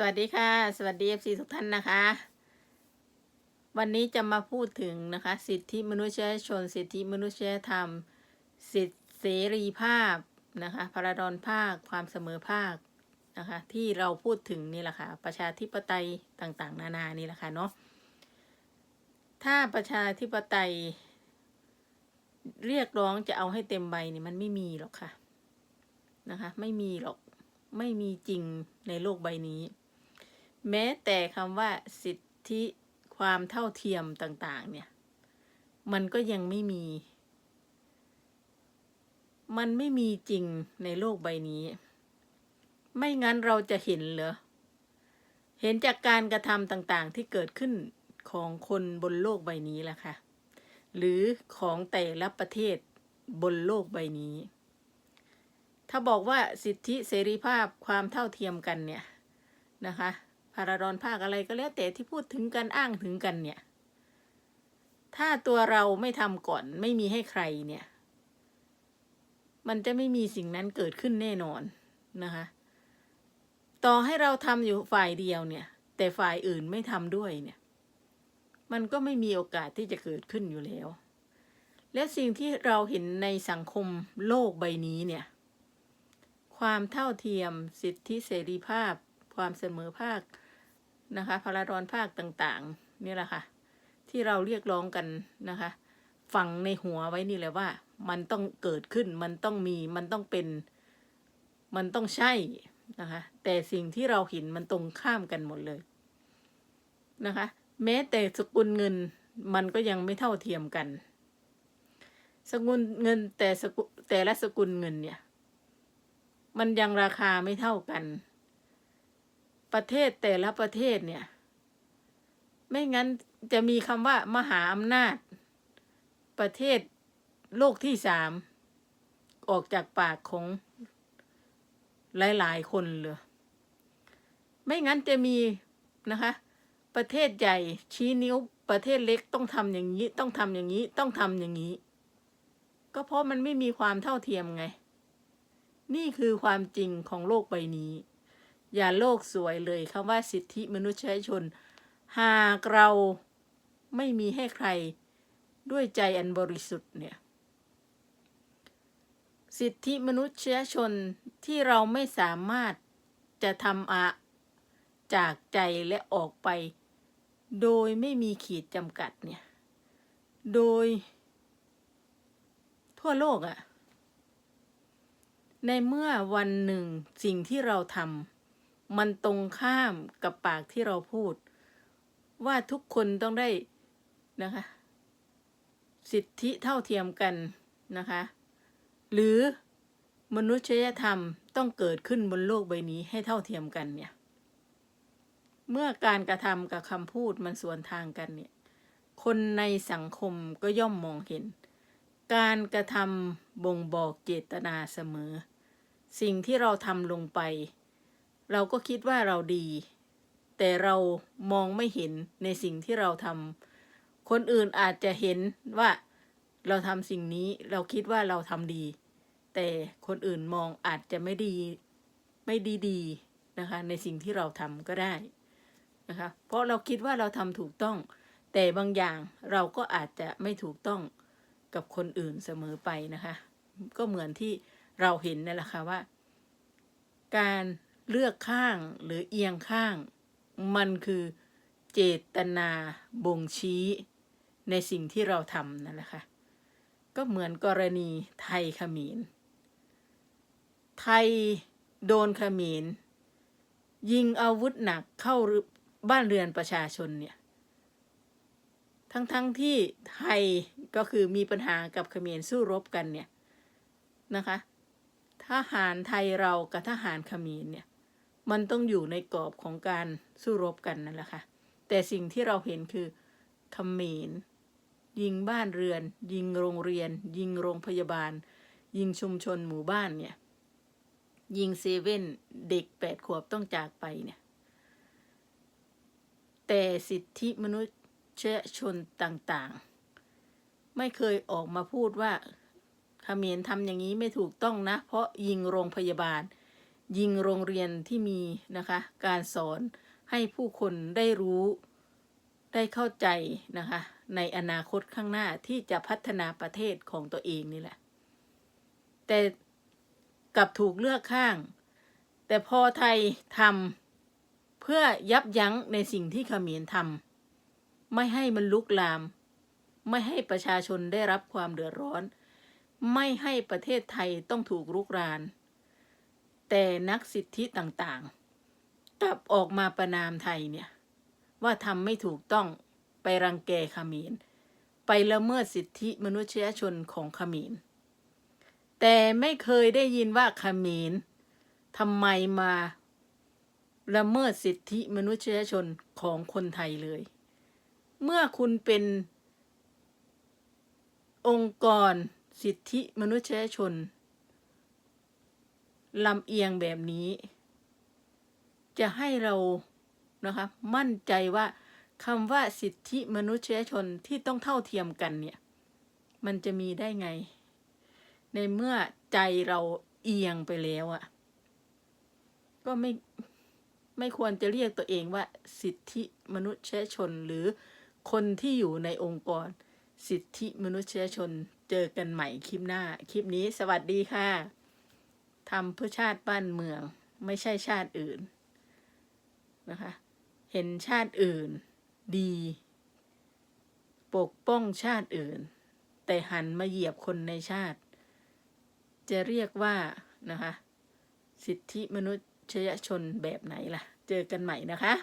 สวัสดีค่ะ สวัสดีเอฟซีทุกท่านนะคะ วันนี้จะมาพูดถึงนะคะ สิทธิมนุษยชน สิทธิมนุษยธรรม สิทธิเสรีภาพนะคะพระดอนภาค ความเสมอภาคนะคะ ที่เราพูดถึงนี่แหละค่ะ ประชาธิปไตยต่างๆ นานานี่แหละค่ะเนาะถ้าประชาธิปไตย เรียกร้องจะเอาให้เต็มใบนี่มันไม่มีหรอกค่ะนะคะ ไม่มีหรอกไม่มีจริงในโลกใบนี้ แม้แต่คำว่าสิทธิความเท่าเทียมต่างๆ เนี่ย มันก็ยังไม่มี มันไม่มีจริงในโลกใบนี้ ไม่งั้นเราจะเห็นเหรอ เห็นจากการกระทำต่างๆ ที่เกิดขึ้นของคนบนโลกใบนี้แหละค่ะ หรือของแต่ละประเทศบนโลกใบนี้ ถ้าบอกว่าสิทธิเสรีภาพความเท่าเทียมกันเนี่ยนะคะ พาราดอนภาคอะไรก็แล้วแต่ที่พูดถึงกันอ้างถึงกันเนี่ย ถ้าตัวเราไม่ทำก่อนไม่มีให้ใครเนี่ย มันจะไม่มีสิ่งนั้นเกิดขึ้นแน่นอนนะคะ ต่อให้เราทำอยู่ฝ่ายเดียวเนี่ย แต่ฝ่ายอื่นไม่ทำด้วยเนี่ย มันก็ไม่มีโอกาสที่จะเกิดขึ้นอยู่แล้ว และสิ่งที่เราเห็นในสังคมโลกใบนี้เนี่ย ความเท่าเทียมสิทธิเสรีภาพความเสมอภาค นะคะพลาดอนภาคต่างๆนี่แหละค่ะ ที่เราเรียกร้องกันนะคะฝังในหัวไว้นี่แหละว่า มันต้องเกิดขึ้นมันต้องมีมันต้องเป็น มันต้องใช่นะคะ แต่สิ่งที่เราเห็นมันตรงข้ามกันหมดเลยนะคะ แม้แต่สกุลเงินมันก็ยังไม่เท่าเทียมกัน สกุลเงินแต่สกุแต่ละสกุลเงินเนี่ย มันยังราคาไม่เท่ากัน ประเทศแต่ละประเทศเนี่ย ไม่งั้นจะมีคำว่ามหาอำนาจ ประเทศโลกที่สามออกจากปากของหลาย ๆ คนเลยไม่งั้นจะมีนะคะ ประเทศใหญ่ชี้นิ้วประเทศเล็กต้องทำอย่างนี้ ต้องทำอย่างนี้ต้องทำอย่างนี้ ก็เพราะมันไม่มีความเท่าเทียมไง นี่คือความจริงของโลกใบนี้ อย่าโลกสวยเลยคำว่าสิทธิมนุษยชน หากเราไม่มีให้ใครด้วยใจอันบริสุทธิ์เนี่ย สิทธิมนุษยชนที่เราไม่สามารถจะทำอะจากใจและออกไป โดยไม่มีขีดจำกัดเนี่ย โดย ทั่วโลกอะในเมื่อวันหนึ่งสิ่งที่เราทำ มันตรงข้ามกับปากที่เราพูด ว่าทุกคนต้องได้นะคะ สิทธิเท่าเทียมกันนะคะ หรือมนุษยธรรมต้องเกิดขึ้นบนโลกใบนี้ให้เท่าเทียมกันเนี่ย เมื่อการกระทำกับคำพูดมันสวนทางกันเนี่ย คนในสังคมก็ย่อมมองเห็น การกระทำบ่งบอกเจตนาเสมอ สิ่งที่เราทำลงไป เราก็คิดว่าเราดี แต่เรามองไม่เห็นในสิ่งที่เราทำคนอื่นอาจจะเห็นว่าเราทำสิ่งนี้เราคิดว่าเราทำดี แต่คนอื่นมองอาจจะไม่ดีไม่ดีดีนะคะในสิ่งที่เราทำก็ได้นะคะเพราะเราคิดว่าเราทำถูกต้อง แต่บางอย่างเราก็อาจจะไม่ถูกต้องกับคนอื่นเสมอไปนะคะ ก็เหมือนที่เราเห็นนั่นแหละค่ะว่า การ เลือกข้างหรือเอียงข้าง มันคือเจตนาบ่งชี้ในสิ่งที่เราทำนั่นแหละค่ะ ก็เหมือนกรณีไทยขมรไทยโดนขมรยิงอาวุธหนักเข้าบ้านเรือนประชาชนเนี่ย ทั้งๆทที่ไทยก็คือมีปัญหากับขมรสู้รบกันเนี่ยนะคะ ทหารไทยเรากับทหารขมรเนี่ย มันต้องอยู่ในกรอบของการสู้รบกันนั่นแหละค่ะ แต่สิ่งที่เราเห็นคือเขมรยิงบ้านเรือน ยิงโรงเรียน ยิงโรงพยาบาล ยิงชุมชนหมู่บ้านเนี่ย ยิงเซเว่นเด็กแปดขวบต้องจากไปเนี่ย แต่สิทธิมนุษยชนต่างๆ ไม่เคยออกมาพูดว่าขมรทำอย่างนี้ไม่ถูกต้องนะ เพราะยิงโรงพยาบาล ยิงโรงเรียนที่มีนะคะการสอนให้ผู้คนได้รู้ได้เข้าใจนะคะในอนาคตข้างหน้าที่จะพัฒนาประเทศของตัวเองนี่แหละ แต่กลับถูกเลือกข้าง แต่พอไทยทำเพื่อยับยั้งในสิ่งที่ขมรทำไม่ให้มันลุกลาม ไม่ให้ประชาชนได้รับความเดือดร้อน ไม่ให้ประเทศไทยต้องถูกรุกราน แต่นักสิทธิต่างๆ กลับออกมาประนามไทยเนี่ย ว่าทำไม่ถูกต้องไปรังแกขมรไปละเมิดสิทธิมนุษยชนของขมรแต่ไม่เคยได้ยินว่าขมรทำไมมาละเมิดสิทธิมนุษยชนของคนไทยเลย เมื่อคุณเป็นองค์กรสิทธิมนุษยชน ลำเอียงแบบนี้ จะให้เรานะคะมั่นใจว่าคำว่าสิทธิมนุษยชนที่ต้องเท่าเทียมกันเนี่ย มันจะมีได้ไง ในเมื่อใจเราเอียงไปแล้วอะก็ไม่ไม่ควรจะเรียกตัวเองว่า สิทธิมนุษยชนหรือคนที่อยู่ในองค์กร สิทธิมนุษยชนเจอกันใหม่คลิปหน้า คลิปนี้สวัสดีค่ะ ทำเพื่อชาติบ้านเมือง ไม่ใช่ชาติอื่นนะคะ เห็นชาติอื่น ดี ปกป้องชาติอื่น แต่หันมาเหยียบคนในชาติ จะเรียกว่านะคะ สิทธิมนุษยชนแบบไหนล่ะ เจอกันใหม่นะคะ